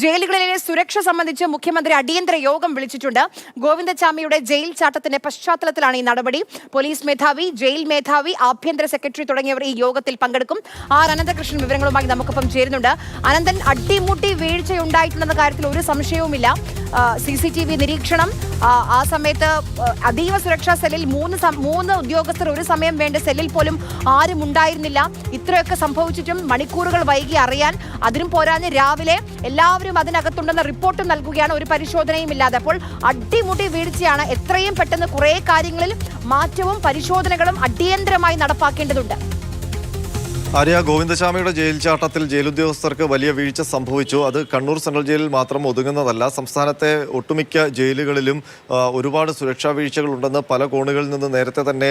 ജയിലുകളിലെ സുരക്ഷ സംബന്ധിച്ച് മുഖ്യമന്ത്രി അടിയന്തര യോഗം വിളിച്ചിട്ടുണ്ട്. ഗോവിന്ദചാമിയുടെ ജയിൽ ചാട്ടത്തിന്റെ പശ്ചാത്തലത്തിലാണ് ഈ നടപടി. പോലീസ് മേധാവി ജയിൽ മേധാവി ആഭ്യന്തര സെക്രട്ടറി തുടങ്ങിയവർ ഈ യോഗത്തിൽ പങ്കെടുക്കും. ആർ അനന്തകൃഷ്ണൻ വിവരങ്ങളുമായി നമുക്കൊപ്പം ചേരുന്നുണ്ട്. അനന്തൻ അട്ടിമുട്ടി വീഴ്ചയുണ്ടായിട്ടുണ്ടെന്ന കാര്യത്തിൽ ഒരു സംശയവുമില്ല. സി സി ടി വി നിരീക്ഷണം. ആ, സമയത്ത് അതീവ സുരക്ഷാ സെല്ലിൽ മൂന്ന് മൂന്ന് ഉദ്യോഗസ്ഥർ ഒരു സമയം വേണ്ട സെല്ലിൽ പോലും ആരും ഉണ്ടായിരുന്നില്ല. ഇത്രയൊക്കെ സംഭവിച്ചിട്ടും മണിക്കൂറുകൾ വൈകി അറിയാൻ അതിനും പോരാഞ്ഞ് രാവിലെ എല്ലാവരും അതിനകത്തുണ്ടെന്ന റിപ്പോർട്ടും നൽകുകയാണ്. ഒരു പരിശോധനയും ഇല്ലാതെ അപ്പോൾ അടിമുടി വീഴ്ചയാണ് എത്രയും പെട്ടെന്ന് കുറേ കാര്യങ്ങളിൽ മാറ്റവും പരിശോധനകളും അടിയന്തരമായി നടപ്പാക്കേണ്ടതുണ്ട്. ആര്യ ഗോവിന്ദസ്വാമിയുടെ ജയിൽ ചാട്ടത്തിൽ ജയിലുദ്യോഗസ്ഥർക്ക് വലിയ വീഴ്ച സംഭവിച്ചു. അത് കണ്ണൂർ സെൻട്രൽ ജയിലിൽ മാത്രം ഒതുങ്ങുന്നതല്ല. സംസ്ഥാനത്തെ ഒട്ടുമിക്ക ജയിലുകളിലും ഒരുപാട് സുരക്ഷാ വീഴ്ചകളുണ്ടെന്ന് പല കോണുകളിൽ നിന്ന് നേരത്തെ തന്നെ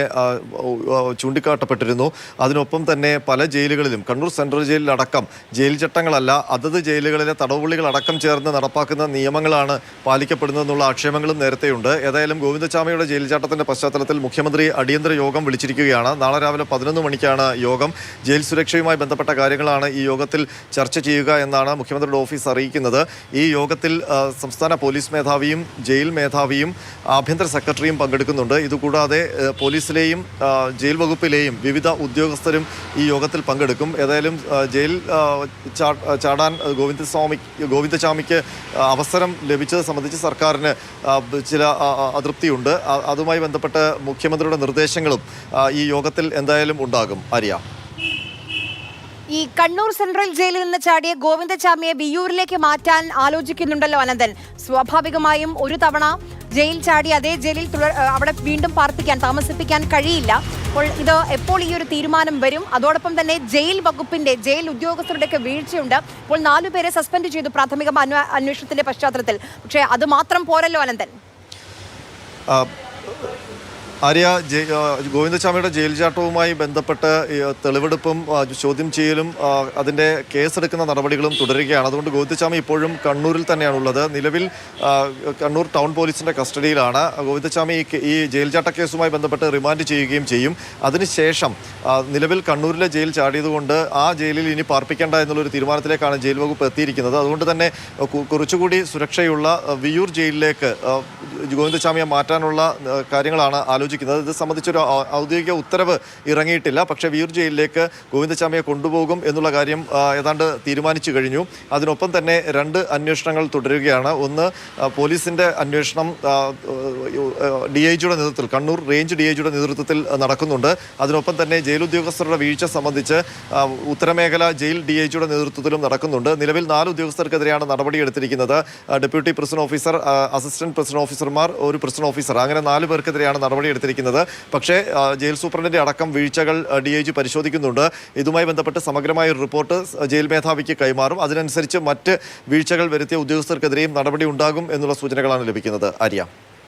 ചൂണ്ടിക്കാട്ടപ്പെട്ടിരുന്നു. അതിനൊപ്പം തന്നെ പല ജയിലുകളിലും കണ്ണൂർ സെൻട്രൽ ജയിലിലടക്കം ജയിൽ ചട്ടങ്ങളല്ല അതത് ജയിലുകളിലെ തടവുള്ളികളടക്കം ചേർന്ന് നടപ്പാക്കുന്ന നിയമങ്ങളാണ് പാലിക്കപ്പെടുന്നതെന്നുള്ള ആക്ഷേപങ്ങളും നേരത്തെയുണ്ട്. ഏതായാലും ഗോവിന്ദസ്വാമിയുടെ ജയിൽ ചാട്ടത്തിന്റെ പശ്ചാത്തലത്തിൽ മുഖ്യമന്ത്രി അടിയന്തര യോഗം വിളിച്ചിരിക്കുകയാണ്. നാളെ രാവിലെ പതിനൊന്ന് മണിക്കാണ് യോഗം. ജയിൽ സുരക്ഷയുമായി ബന്ധപ്പെട്ട കാര്യങ്ങളാണ് ഈ യോഗത്തിൽ ചർച്ച ചെയ്യുക എന്നാണ് മുഖ്യമന്ത്രിയുടെ ഓഫീസ് അറിയിക്കുന്നത്. ഈ യോഗത്തിൽ സംസ്ഥാന പോലീസ് മേധാവിയും ജയിൽ മേധാവിയും ആഭ്യന്തര സെക്രട്ടറിയും പങ്കെടുക്കുന്നുണ്ട്. ഇതുകൂടാതെ പോലീസിലെയും ജയിൽ വകുപ്പിലെയും വിവിധ ഉദ്യോഗസ്ഥരും ഈ യോഗത്തിൽ പങ്കെടുക്കും. ഏതായാലും ജയിൽ ചാടാൻ ഗോവിന്ദ ചാടാൻ ഗോവിന്ദസ്വാമി ഗോവിന്ദസ്വാമിക്ക് അവസരം ലഭിച്ചത് സംബന്ധിച്ച് സർക്കാരിന് ചില അതൃപ്തിയുണ്ട്. അതുമായി ബന്ധപ്പെട്ട് മുഖ്യമന്ത്രിയുടെ നിർദ്ദേശങ്ങളും ഈ യോഗത്തിൽ എന്തായാലും ഉണ്ടാകും. ആര്യ? ഈ കണ്ണൂർ സെൻട്രൽ ജയിലിൽ നിന്ന് ചാടിയ ഗോവിന്ദചാമിയെ വിയൂരിലേക്ക് മാറ്റാൻ ആലോചിക്കുന്നുണ്ടല്ലോ അനന്തൻ. സ്വാഭാവികമായും ഒരു തവണ ജയിൽ ചാടി അതേ ജയിലിൽ അവിടെ വീണ്ടും പാർപ്പിക്കാൻ താമസിപ്പിക്കാൻ കഴിയില്ല. അപ്പോൾ ഇത് എപ്പോൾ ഈ ഒരു തീരുമാനം വരും? അതോടൊപ്പം തന്നെ ജയിൽ വകുപ്പിന്റെ ജയിൽ ഉദ്യോഗസ്ഥരുടെയൊക്കെ വീഴ്ചയുണ്ട്. ഇപ്പോൾ നാലുപേരെ സസ്പെൻഡ് ചെയ്തു പ്രാഥമിക അന്വേഷണത്തിന്റെ പശ്ചാത്തലത്തിൽ. പക്ഷേ അത് മാത്രം പോരല്ലോ അനന്തൻ. ആര്യ ഗോവിന്ദസ്വാമിയുടെ ജയിൽ ചാട്ടവുമായി ബന്ധപ്പെട്ട് തെളിവെടുപ്പും ചോദ്യം ചെയ്യലും അതിന്റെ കേസെടുക്കുന്ന നടപടികളും തുടരുകയാണ്. അതുകൊണ്ട് ഗോവിന്ദസ്വാമി ഇപ്പോഴും കണ്ണൂരിൽ തന്നെയാണ് ഉള്ളത് നിലവിൽ കണ്ണൂർ ടൗൺ പോലീസിന്റെ കസ്റ്റഡിയിലാണ്. ഗോവിന്ദസ്വാമി ഈ ജയിൽ ചാട്ട കേസുമായി ബന്ധപ്പെട്ട് റിമാൻഡ് ചെയ്യുകയും ചെയ്യും. അതിനുശേഷം നിലവിൽ കണ്ണൂരിലെ ജയിൽ ചാടിയതുകൊണ്ട് ആ ജയിലിൽ ഇനി പാർപ്പിക്കേണ്ട എന്നുള്ളൊരു തീരുമാനത്തിലേക്കാണ് ജയിൽ വകുപ്പ് എത്തിയിരിക്കുന്നത്. അതുകൊണ്ട് തന്നെ കുറച്ചുകൂടി സുരക്ഷയുള്ള വിയൂർ ജയിലിലേക്ക് ഗോവിന്ദസ്വാമിയെ മാറ്റാനുള്ള കാര്യങ്ങളാണ് ആലോചിക്കുന്നത്. ഇത് സംബന്ധിച്ചൊരു ഔദ്യോഗിക ഉത്തരവ് ഇറങ്ങിയിട്ടില്ല. പക്ഷേ വിയൂർ ജയിലിലേക്ക് ഗോവിന്ദസ്വാമിയെ കൊണ്ടുപോകും എന്നുള്ള കാര്യം ഏതാണ്ട് തീരുമാനിച്ചു കഴിഞ്ഞു. അതിനൊപ്പം തന്നെ രണ്ട് അന്വേഷണങ്ങൾ തുടരുകയാണ്. ഒന്ന് പോലീസിന്റെ അന്വേഷണം ഡി ഐ ജിയുടെ നേതൃത്വത്തിൽ കണ്ണൂർ റേഞ്ച് ഡി ഐ ജിയുടെ നേതൃത്വത്തിൽ നടക്കുന്നുണ്ട്. അതിനൊപ്പം തന്നെ ജയിലുദ്യോഗസ്ഥരുടെ വീഴ്ച സംബന്ധിച്ച് ഉത്തരമേഖല ജയിൽ ഡി ഐ ജിയുടെ നേതൃത്വത്തിലും നടക്കുന്നുണ്ട്. നിലവിൽ നാല് ഉദ്യോഗസ്ഥർക്കെതിരെയാണ് നടപടിയെടുത്തിരിക്കുന്നത്. Deputy president officer assistant president ഓഫീസർമാർ ഒരു പ്രസിഡന്റ് ഓഫീസർ അങ്ങനെ നാല് പേർക്കെതിരെയാണ് നടപടിയെടുത്തിരിക്കുന്നത് പക്ഷേ ജയിൽ സൂപ്രണ്ടിന്റെ അടക്കം വീഴ്ചകൾ ഡി ഐ ജി പരിശോധിക്കുന്നുണ്ട്. ഇതുമായി ബന്ധപ്പെട്ട് സമഗ്രമായ ഒരു റിപ്പോർട്ട് ജയിൽ മേധാവിക്ക് കൈമാറും. അതിനനുസരിച്ച് മറ്റ് വീഴ്ചകൾ വരുത്തിയ ഉദ്യോഗസ്ഥർക്കെതിരെയും നടപടി ഉണ്ടാകും എന്നുള്ള സൂചനകളാണ് ലഭിക്കുന്നത്. ആര്യ?